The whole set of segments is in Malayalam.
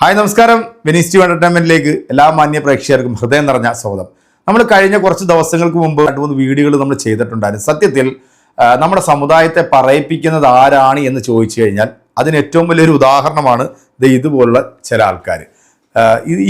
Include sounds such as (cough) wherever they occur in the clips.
ഹായ് നമസ്കാരം. വെനീസ് ടി എന്റർടൈൻമെന്റിലേക്ക് എല്ലാ മാന്യ പ്രേക്ഷകർക്കും ഹൃദയം നിറഞ്ഞ സ്വാഗതം. നമ്മൾ കഴിഞ്ഞ കുറച്ച് ദിവസങ്ങൾക്ക് മുമ്പ് രണ്ട് മൂന്ന് വീഡിയോകൾ നമ്മൾ ചെയ്തിട്ടുണ്ടായിരുന്നു. സത്യത്തിൽ നമ്മുടെ സമുദായത്തെ പറയിപ്പിക്കുന്നത് ആരാണ് എന്ന് ചോദിച്ചു കഴിഞ്ഞാൽ അതിന് ഏറ്റവും വലിയൊരു ഉദാഹരണമാണ് ദേ ഇതുപോലുള്ള ചില ആൾക്കാർ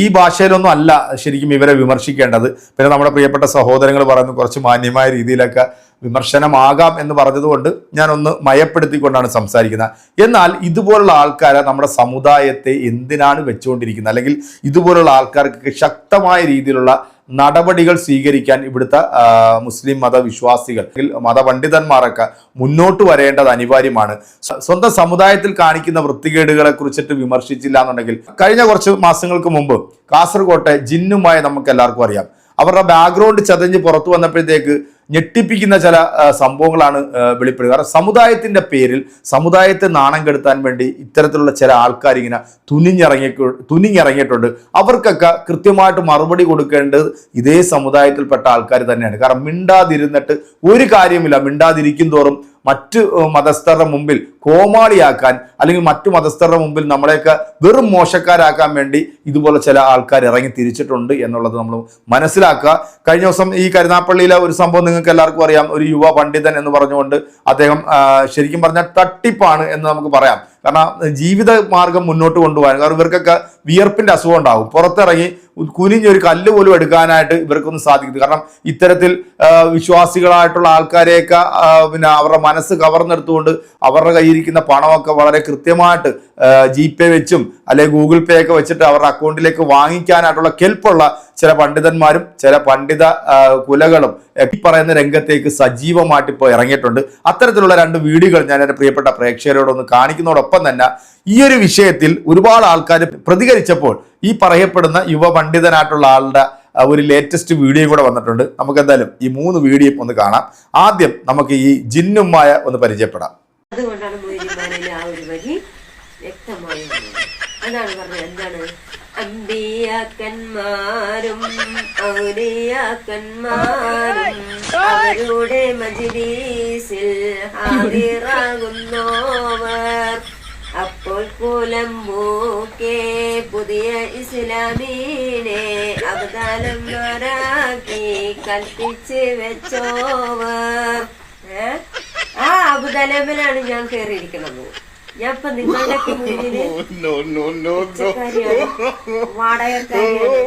ഈ ഭാഷയിലൊന്നും അല്ല ശരിക്കും ഇവരെ വിമർശിക്കേണ്ടത്. പിന്നെ നമ്മുടെ പ്രിയപ്പെട്ട സഹോദരങ്ങൾ പറയുന്നു കുറച്ച് മാന്യമായ രീതിയിലൊക്കെ വിമർശനമാകാം എന്ന് പറഞ്ഞതുകൊണ്ട് ഞാനൊന്ന് മയപ്പെടുത്തിക്കൊണ്ടാണ് സംസാരിക്കുന്നത്. എന്നാൽ ഇതുപോലുള്ള ആൾക്കാരെ നമ്മുടെ സമുദായത്തെ എന്തിനാണ് വെച്ചുകൊണ്ടിരിക്കുന്നത്? അല്ലെങ്കിൽ ഇതുപോലുള്ള ആൾക്കാർക്ക് ശക്തമായ രീതിയിലുള്ള നടപടികൾ സ്വീകരിക്കാൻ ഇവിടുത്തെ മുസ്ലിം മതവിശ്വാസികൾ മതപണ്ഡിതന്മാരൊക്കെ മുന്നോട്ട് വരേണ്ടത് അനിവാര്യമാണ്. സ്വ- സ്വന്തം സമുദായത്തിൽ കാണിക്കുന്ന വൃത്തികേടുകളെ കുറിച്ചിട്ട് വിമർശിച്ചില്ല എന്നുണ്ടെങ്കിൽ കഴിഞ്ഞ കുറച്ച് മാസങ്ങൾക്ക് മുമ്പ് കാസർകോട്ടെ ജിന്നുമായി നമുക്ക് എല്ലാവർക്കും അറിയാം. അവരുടെ ബാക്ക്ഗ്രൗണ്ട് ചതഞ്ഞ് പുറത്തു വന്നപ്പോഴത്തേക്ക് ഞെട്ടിപ്പിക്കുന്ന ചില സംഭവങ്ങളാണ് വെളിപ്പെടുക കാരണം സമുദായത്തിന്റെ പേരിൽ സമുദായത്തെ നാണം കെടുത്താൻ വേണ്ടി ഇത്തരത്തിലുള്ള ചില ആൾക്കാർ ഇങ്ങനെ തുനിഞ്ഞിറങ്ങി തുനിഞ്ഞിറങ്ങിയിട്ടുണ്ട്. അവർക്കൊക്കെ കൃത്യമായിട്ട് മറുപടി കൊടുക്കേണ്ടത് ഇതേ സമുദായത്തിൽപ്പെട്ട ആൾക്കാർ തന്നെയാണ്. കാരണം മിണ്ടാതിരുന്നിട്ട് ഒരു കാര്യമില്ല മിണ്ടാതിരിക്കും തോറും മറ്റ് മതസ്ഥരുടെ മുമ്പിൽ കോമാളിയാക്കാൻ അല്ലെങ്കിൽ മറ്റു മതസ്ഥരുടെ മുമ്പിൽ നമ്മളെയൊക്കെ വെറും മോശക്കാരാക്കാൻ വേണ്ടി ഇതുപോലെ ചില ആൾക്കാർ ഇറങ്ങി തിരിച്ചിട്ടുണ്ട് എന്നുള്ളത് നമ്മൾ മനസ്സിലാക്കുക. കഴിഞ്ഞ ദിവസം ഈ കരുനാപ്പള്ളിയിലെ ഒരു സംഭവം നിങ്ങൾക്ക് എല്ലാവർക്കും അറിയാം. ഒരു യുവ പണ്ഡിതൻ എന്ന് പറഞ്ഞുകൊണ്ട് അദ്ദേഹം ശരിക്കും പറഞ്ഞാൽ തട്ടിപ്പാണ് എന്ന് നമുക്ക് പറയാം. കാരണം ജീവിത മാർഗം മുന്നോട്ട് കൊണ്ടുപോകാൻ കാരണം ഇവർക്കൊക്കെ വിയർപ്പിന്റെ അസുഖം ഉണ്ടാകും. പുറത്തിറങ്ങി കുനിഞ്ഞൊരു കല്ല് പോലും എടുക്കാനായിട്ട് ഇവർക്കൊന്നും സാധിക്കുന്നു കാരണം ഇത്തരത്തിൽ വിശ്വാസികളായിട്ടുള്ള ആൾക്കാരെയൊക്കെ പിന്നെ അവരുടെ മനസ്സ് കവർന്നെടുത്തുകൊണ്ട് അവരുടെ കയ്യിരിക്കുന്ന പണമൊക്കെ വളരെ കൃത്യമായിട്ട് ജി പേ വെച്ചും അല്ലെങ്കിൽ ഗൂഗിൾ പേ ഒക്കെ വെച്ചിട്ട് അവരുടെ അക്കൗണ്ടിലേക്ക് വാങ്ങിക്കാനായിട്ടുള്ള കെൽപ്പുള്ള ചില പണ്ഡിതന്മാരും ചില പണ്ഡിത കുലകളും ഈ പറയുന്ന രംഗത്തേക്ക് സജീവമായിട്ട് ഇപ്പോൾ ഇറങ്ങിയിട്ടുണ്ട്. അത്തരത്തിലുള്ള രണ്ട് വീഡിയോകൾ ഞാൻ എന്റെ പ്രിയപ്പെട്ട പ്രേക്ഷകരോടൊന്ന് കാണിക്കുന്നതോടൊപ്പം തന്നെ ഈ ഒരു വിഷയത്തിൽ ഒരുപാട് ആൾക്കാർ പ്രതികരിച്ചപ്പോൾ ഈ പറയപ്പെടുന്ന യുവ പണ്ഡിതനായിട്ടുള്ള ആളുടെ ഒരു ലേറ്റസ്റ്റ് വീഡിയോ കൂടെ വന്നിട്ടുണ്ട്. നമുക്ക് എന്തായാലും ഈ മൂന്ന് വീഡിയോ ഒന്ന് കാണാം. ആദ്യം നമുക്ക് ഈ ജിന്നുമായ ഒന്ന് പരിചയപ്പെടാം. അതുകൊണ്ടാണ് അതാണ് പറഞ്ഞത്. എന്താണ്? അമ്പിയാക്കന്മാരും ഔലിയാക്കന്മാരും അവരുടെ മജിലീസിൽ ഹാജിറാകുന്നോവർ അപ്പോൾ കുലം മൂക്കെ പുതിയ ഇസ്ലാമീനെ അവതാലന്മാരാക്കി കൽപ്പിച്ച് വെച്ചോവർ. ആ അബുദാലബിലാണ് ഞാൻ കയറിയിരിക്കുന്നത് ഞാൻ ഇപ്പൊ നിങ്ങളുടെ മുന്നിൽ (laughs) രാജകുമാരിയാ വാടകക്കാരിയാണ്.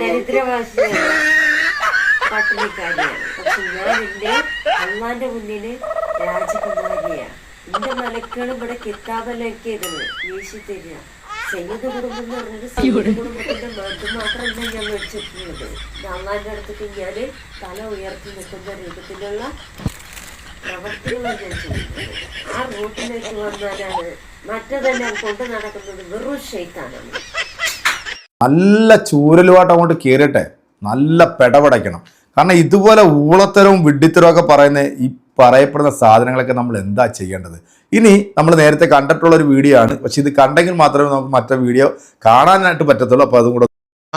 ദരിദ്രവാസിയാണ്. പട്ടിണിക്കാരിയാണ്. പക്ഷെ ഞാൻ എന്റെ അള്ളാന്റെ മുന്നിൽ രാജകുമാരിയാണ്. എന്റെ മലക്കളും ഇവിടെ കിതാബെല്ലാം ചെയ്തത് വീശി തരിക സയ്യദ് കുടുംബം എന്ന് പറഞ്ഞത് സയ്യദ് കുടുംബത്തിന്റെ മത് മാത്രമല്ല ഞാൻ മേടിച്ചിട്ടുള്ളത് അള്ളാന്റെ അടുത്തേക്ക് ഞാൻ തല ഉയർത്തി നിൽക്കുന്ന രൂപത്തിലുള്ള ആ റൂട്ടിലേക്ക് വന്നാലാണ് മറ്റതെല്ലാം കൊണ്ടു നടക്കുന്നത് വെറും നല്ല ചൂരലുമായിട്ട് അങ്ങോട്ട് കയറിയട്ടെ നല്ല പെടപടയ്ക്കണം. കാരണം ഇതുപോലെ ഊളത്തരവും വിഡ്ഢിത്തരവും ഒക്കെ പറയുന്ന ഈ പറയപ്പെടുന്ന സാധനങ്ങളൊക്കെ നമ്മൾ എന്താ ചെയ്യേണ്ടത്? ഇനി നമ്മൾ നേരത്തെ കണ്ടിട്ടുള്ള ഒരു വീഡിയോ ആണ്. പക്ഷെ ഇത് കണ്ടെങ്കിൽ മാത്രമേ നമുക്ക് മറ്റേ വീഡിയോ കാണാനായിട്ട് പറ്റത്തുള്ളൂ. അപ്പോൾ അതും കൂടെ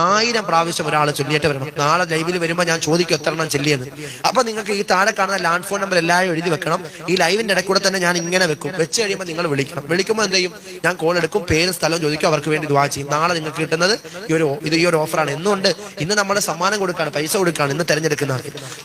ആയിരം പ്രാവശ്യം ഒരാൾ ചൊല്ലിയിട്ട് വരണം. നാളെ ലൈവിൽ വരുമ്പോൾ ഞാൻ ചോദിക്കും എത്ര എണ്ണം ചൊല്ലിയെന്ന്. അപ്പൊ നിങ്ങൾക്ക് ഈ താഴെ കാണുന്ന ലാൻഡ് ഫോൺ നമ്പർ എല്ലാവരും എഴുതി വെക്കണം. ഈ ലൈവിന്റെ ഇടയ്ക്കൂടെ തന്നെ ഞാൻ ഇങ്ങനെ വെക്കും. വെച്ച് കഴിയുമ്പോൾ നിങ്ങൾ വിളിക്കണം. വിളിക്കുമ്പോൾ എന്ത് ചെയ്യും? ഞാൻ കോൾ എടുക്കും പേരും സ്ഥലവും ചോദിക്കും അവർക്ക് വേണ്ടി ദ്വാ ചെയ്യും. നാളെ നിങ്ങൾക്ക് കിട്ടുന്നത് ഈ ഒരു ഇത് ഈ ഒരു ഓഫറാണ് എന്നുകൊണ്ട് ഇന്ന് നമ്മൾ സമ്മാനം കൊടുക്കാണ് പൈസ കൊടുക്കാണ് ഇന്ന് തെരഞ്ഞെടുക്കുന്ന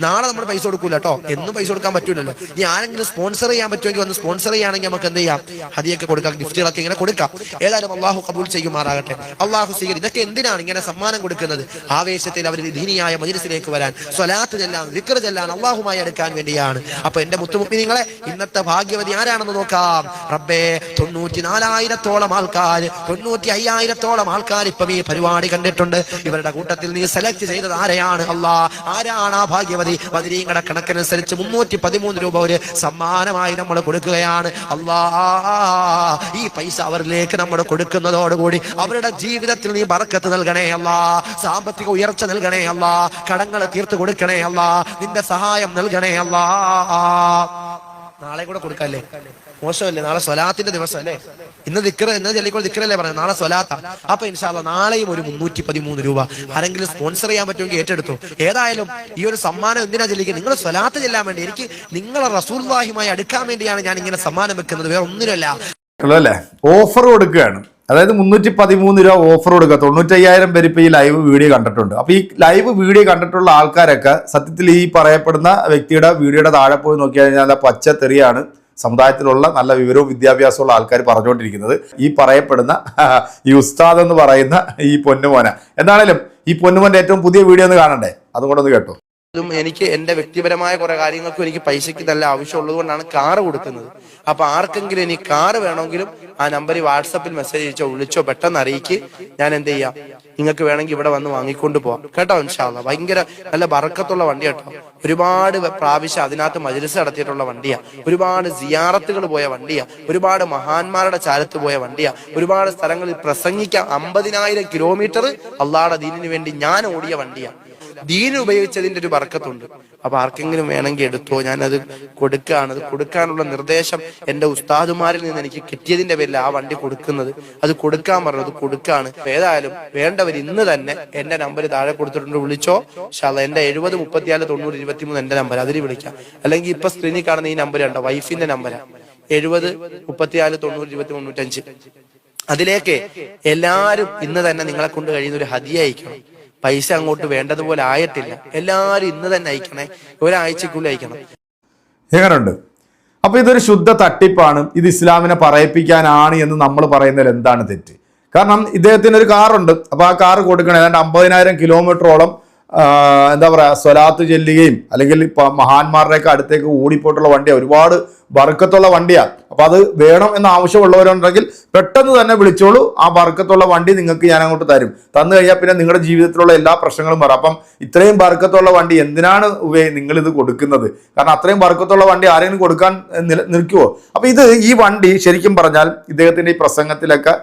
നാളെ നമ്മൾ പൈസ കൊടുക്കൂല കേട്ടോ എന്നും പൈസ കൊടുക്കാൻ പറ്റൂലല്ലോ. ഇനി ആരെങ്കിലും സ്പോൺസർ ചെയ്യാൻ പറ്റുമെങ്കിൽ വന്ന് സ്പോൺസർ ചെയ്യുകയാണെങ്കിൽ നമുക്ക് എന്ത് ചെയ്യാം? ഹതിയൊക്കെ കൊടുക്കാം ഗിഫ്റ്റുകളൊക്കെ ഇങ്ങനെ കൊടുക്കാം. ഏതായാലും അള്ളാഹു കബൂൽ ചെയ്യുമാറാകട്ടെ. അള്ളാഹു സ്വീകരിക്കും. ഇതൊക്കെ എന്തിനാണ് ഇങ്ങനെ സമ്മാനം കൊടുക്കുന്നത്. ആവേശത്തിൽ അവർ ദീനിയായ മജിലിസിലേക്ക് വരാൻ സ്വലാത്ത് ചെല്ലാൻ വിക്ര ചെല്ലാൻ അള്ളാഹുമായി എടുക്കാൻ വേണ്ടിയാണ്. അപ്പൊ എന്റെ മുത്തുമുപ്പി നിങ്ങളെ ഇന്നത്തെ ഭാഗ്യവതി ആരാണെന്ന് നോക്കാം. റബ്ബേ തൊണ്ണൂറ്റി നാലായിരത്തോളം ആൾക്കാർ തൊണ്ണൂറ്റി അയ്യായിരത്തോളം ആൾക്കാർ ഇപ്പം ഈ പരിപാടി കണ്ടിട്ടുണ്ട്. ഇവരുടെ കൂട്ടത്തിൽ നീ സെലക്ട് ചെയ്തത് ആരെയാണ്? അള്ളാ ആരാണ് ആ ഭാഗ്യവതി? ബദിരീങ്ങളുടെ കണക്കനുസരിച്ച് മുന്നൂറ്റി പതിമൂന്ന് രൂപ ഒരു സമ്മാനമായി നമ്മൾ കൊടുക്കുകയാണ്. അള്ളാ ഈ പൈസ അവരിലേക്ക് നമ്മൾ കൊടുക്കുന്നതോടുകൂടി അവരുടെ ജീവിതത്തിൽ നീ ബറക്കത്ത് നൽകണേ അല്ലാ. സാമ്പത്തിക ഉയർച്ച നൽകണേ അല്ല. കടങ്ങൾ തീർത്തു കൊടുക്കണേ അല്ല. നിന്റെ സഹായം നൽകണേ അല്ല. നാളെ കൂടെ കൊടുക്കല്ലേ? മോശമല്ലേ? നാളെ സ്വലാത്തിന്റെ ദിവസം അല്ലേ ഇന്ന് ദിക്കറ ഇന്ന് ചെല്ലിക്കോൾ ദിക്കറല്ലേ പറഞ്ഞത്? നാളെ സ്വലാത്ത. അപ്പൊ ഇൻഷാല്ല നാളെയും ഒരു മുന്നൂറ്റി പതിമൂന്ന് രൂപ. ആരെങ്കിലും സ്പോൺസർ ചെയ്യാൻ പറ്റുമെങ്കിൽ ഏറ്റെടുത്തു. ഏതായാലും ഈ ഒരു സമ്മാനം എന്തിനാ ചെല്ലിക്കുക നിങ്ങൾ സ്വലാത്ത് ചെല്ലാൻ വേണ്ടി എനിക്ക് നിങ്ങളെ റസൂൽവാഹിയുമായി അടുക്കാൻ വേണ്ടിയാണ് ഞാൻ ഇങ്ങനെ സമ്മാനം വെക്കുന്നത്. വേറെ ഒന്നിനല്ല അല്ലേ? ഓഫർ കൊടുക്കുകയാണ്. അതായത് മുന്നൂറ്റി പതിമൂന്ന് രൂപ ഓഫർ കൊടുക്കുക. തൊണ്ണൂറ്റയ്യായിരം പേര് ഇപ്പോൾ ഈ ലൈവ് വീഡിയോ കണ്ടിട്ടുണ്ട്. അപ്പോൾ ഈ ലൈവ് വീഡിയോ കണ്ടിട്ടുള്ള ആൾക്കാരൊക്കെ സത്യത്തിൽ ഈ പറയപ്പെടുന്ന വ്യക്തിയുടെ വീഡിയോയുടെ താഴെ പോയി നോക്കി കഴിഞ്ഞാൽ പച്ച തെറിയാണ് സമുദായത്തിലുള്ള നല്ല വിവരവും വിദ്യാഭ്യാസമുള്ള ആൾക്കാർ പറഞ്ഞുകൊണ്ടിരിക്കുന്നത്. ഈ പറയപ്പെടുന്ന ഈ ഉസ്താദ് എന്ന് പറയുന്ന ഈ പൊന്നുമോന. എന്താണേലും ഈ പൊന്നുമോന്റെ ഏറ്റവും പുതിയ വീഡിയോ ഒന്ന് കാണണ്ടേ? അതുകൊണ്ടൊന്ന് കേട്ടോ. ഇതും എനിക്ക് എന്റെ വ്യക്തിപരമായ കുറെ കാര്യങ്ങൾക്കും എനിക്ക് പൈസയ്ക്ക് നല്ല ആവശ്യമുള്ളത് കൊണ്ടാണ് കാറ് കൊടുക്കുന്നത്. അപ്പൊ ആർക്കെങ്കിലും ഇനി കാറ് വേണമെങ്കിലും ആ നമ്പറിൽ വാട്സപ്പിൽ മെസ്സേജ് അയച്ചോ വിളിച്ചോ പെട്ടെന്ന് അറിയിക്ക്. ഞാൻ എന്ത് ചെയ്യാം? നിങ്ങൾക്ക് വേണമെങ്കിൽ ഇവിടെ വന്ന് വാങ്ങിക്കൊണ്ട് പോവാം. കേട്ടോ ഇൻഷാല്ല ഭയങ്കര നല്ല ബറക്കത്തുള്ള വണ്ടി കേട്ടോ ഒരുപാട് പ്രാവശ്യം അതിനകത്ത് മജ്ലിസ് നടത്തിയിട്ടുള്ള വണ്ടിയാ. ഒരുപാട് സിയാറത്തുകൾ പോയ വണ്ടിയാ. ഒരുപാട് മഹാന്മാരുടെ ചാരത്ത് പോയ വണ്ടിയാ. ഒരുപാട് സ്ഥലങ്ങളിൽ പ്രസംഗിക്കാൻ അമ്പതിനായിരം കിലോമീറ്റർ അള്ളാടെ ദീനിന് വേണ്ടി ഞാൻ ഓടിയ വണ്ടിയാ. ദീൻ ഉപയോഗിച്ചതിന്റെ ഒരു വർക്കത്തുണ്ട് അപ്പൊ ആർക്കെങ്കിലും വേണമെങ്കിൽ എടുത്തോ ഞാനത് കൊടുക്കുകയാണ് അത് കൊടുക്കാനുള്ള നിർദ്ദേശം എന്റെ ഉസ്താദുമാരിൽ നിന്ന് എനിക്ക് കിട്ടിയതിന്റെ പേരിൽ ആ വണ്ടി കൊടുക്കുന്നത്. അത് കൊടുക്കാൻ പറഞ്ഞത് കൊടുക്കാണ്. ഏതായാലും വേണ്ടവർ ഇന്ന് തന്നെ എന്റെ നമ്പർ താഴെ കൊടുത്തിട്ടുണ്ട് വിളിച്ചോ. ഷാല എന്റെ എഴുപത് മുപ്പത്തിനാല് തൊണ്ണൂറ് ഇരുപത്തിമൂന്ന് എന്റെ നമ്പർ അതിൽ വിളിക്കാം. അല്ലെങ്കിൽ ഇപ്പൊ സ്ക്രീനിൽ കാണുന്ന ഈ നമ്പർ ഉണ്ടോ വൈഫിന്റെ നമ്പരാ. എഴുപത് മുപ്പത്തിനാല് തൊണ്ണൂറ് ഇരുപത്തി മുന്നൂറ്റഞ്ച് അതിലേക്ക് എല്ലാരും ഇന്ന് തന്നെ നിങ്ങളെ കൊണ്ട് കഴിയുന്ന ഒരു ഹതിയ അയക്കണം. പൈസ അങ്ങോട്ട് വേണ്ടതുപോലെ ആയിട്ടില്ല. എല്ലാരും ഇന്ന് തന്നെ അയക്കണേ. ഒരാഴ്ചക്കുള്ളിൽ അയക്കണം. എങ്ങനെയുണ്ട് അപ്പൊ ഇതൊരു ശുദ്ധ തട്ടിപ്പാണ്. ഇത് ഇസ്ലാമിനെ പറയിപ്പിക്കാനാണ് എന്ന് നമ്മൾ പറയുന്നതിൽ എന്താണ് തെറ്റ്? കാരണം ഇദ്ദേഹത്തിന് ഒരു കാറുണ്ട്. അപ്പൊ ആ കാർ കൊടുക്കണേ. ഏതാണ്ട് അമ്പതിനായിരം കിലോമീറ്ററോളം എന്താ പറയാ സ്വലാത്ത് ചെല്ലുകയും അല്ലെങ്കിൽ മഹാന്മാരുടെയൊക്കെ അടുത്തേക്ക് ഓടിപ്പോയിട്ടുള്ള വണ്ടിയാണ് ഒരുപാട് ബർക്കത്തുള്ള വണ്ടിയാണ് അപ്പൊ അത് വേണം എന്ന് ആവശ്യമുള്ളവരുണ്ടെങ്കിൽ പെട്ടെന്ന് തന്നെ വിളിച്ചോളൂ. ആ ബർക്കത്തുള്ള വണ്ടി നിങ്ങൾക്ക് ഞാൻ അങ്ങോട്ട് തരും. തന്നു കഴിഞ്ഞാൽ പിന്നെ നിങ്ങളുടെ ജീവിതത്തിലുള്ള എല്ലാ പ്രശ്നങ്ങളും മാറും. അപ്പം ഇത്രയും ബർക്കത്തുള്ള വണ്ടി എന്തിനാണ് നിങ്ങളിത് കൊടുക്കുന്നത്? കാരണം അത്രയും ബർക്കത്തുള്ള വണ്ടി ആരെങ്കിലും കൊടുക്കാൻ നിൽക്കുമോ അപ്പൊ ഇത് ഈ വണ്ടി ശരിക്കും പറഞ്ഞാൽ ഇദ്ദേഹത്തിന്റെ ഈ പ്രസംഗത്തിലൊക്കെ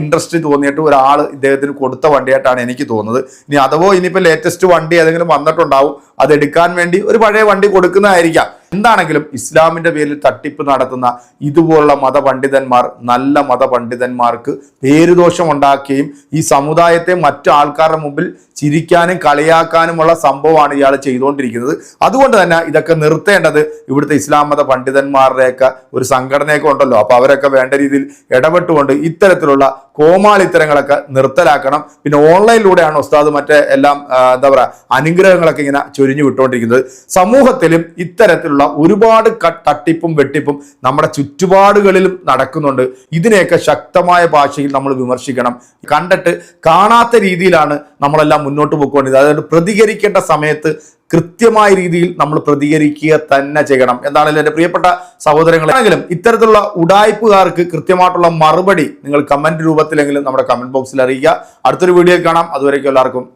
ഇൻട്രസ്റ്റ് തോന്നിയിട്ട് ഒരാൾ ഇദ്ദേഹത്തിന് കൊടുത്ത വണ്ടിയായിട്ടാണ് എനിക്ക് തോന്നുന്നത്. ഇനി അഥവാ ഇനിയിപ്പോൾ ലേറ്റസ്റ്റ് വണ്ടി ഏതെങ്കിലും വന്നിട്ടുണ്ടാവും അതെടുക്കാൻ വേണ്ടി ഒരു പഴയ വണ്ടി കൊടുക്കുന്നതായിരിക്കാം. എന്താണെങ്കിലും ഇസ്ലാമിന്റെ പേരിൽ തട്ടിപ്പ് നടത്തുന്ന ഇതുപോലുള്ള മതപണ്ഡിതന്മാർ നല്ല മതപണ്ഡിതന്മാർക്ക് പേരുദോഷം ഉണ്ടാക്കുകയും ഈ സമുദായത്തെ മറ്റു ആൾക്കാരുടെ മുമ്പിൽ ചിരിക്കാനും കളിയാക്കാനുമുള്ള സംഭവമാണ് ഇയാൾ ചെയ്തുകൊണ്ടിരിക്കുന്നത്. അതുകൊണ്ട് തന്നെ ഇതൊക്കെ നിർത്തേണ്ടത് ഇവിടുത്തെ ഇസ്ലാം മത പണ്ഡിതന്മാരുടെയൊക്കെ ഒരു സംഘടനയൊക്കെ ഉണ്ടല്ലോ. അപ്പൊ അവരൊക്കെ വേണ്ട രീതിയിൽ ഇടപെട്ടുകൊണ്ട് ഇത്തരത്തിലുള്ള കോമാളിത്തരങ്ങളൊക്കെ നിർത്തലാക്കണം. പിന്നെ ഓൺലൈനിലൂടെയാണ് ഉസ്താദ് മറ്റേ എല്ലാം എന്താ പറയുക അനുഗ്രഹങ്ങളൊക്കെ ഇങ്ങനെ ചൊരിഞ്ഞു വിട്ടുകൊണ്ടിരിക്കുന്നത്. സമൂഹത്തിലും ഇത്തരത്തിലുള്ള ഒരുപാട് തട്ടിപ്പും വെട്ടിപ്പും നമ്മുടെ ചുറ്റുപാടുകളിലും നടക്കുന്നുണ്ട്. ഇതിനെയൊക്കെ ശക്തമായ ഭാഷയിൽ നമ്മൾ വിമർശിക്കണം. കണ്ടിട്ട് കാണാത്ത രീതിയിലാണ് നമ്മളെല്ലാം മുന്നോട്ട് പോയിക്കൊണ്ടിരുന്നത്. അതായത് പ്രതികരിക്കേണ്ട സമയത്ത് കൃത്യമായ രീതിയിൽ നമ്മൾ പ്രതികരിക്കുക തന്നെ ചെയ്യണം. എന്താണെങ്കിലും എന്റെ പ്രിയപ്പെട്ട സഹോദരങ്ങളെങ്കിലും ഇത്തരത്തിലുള്ള ഉടായ്പുകാർക്ക് കൃത്യമായിട്ടുള്ള മറുപടി നിങ്ങൾ കമന്റ് രൂപത്തിലെങ്കിലും നമ്മുടെ കമന്റ് ബോക്സിൽ അറിയിക്കുക. അടുത്തൊരു വീഡിയോ കാണാം. അതുവരേക്കും എല്ലാവർക്കും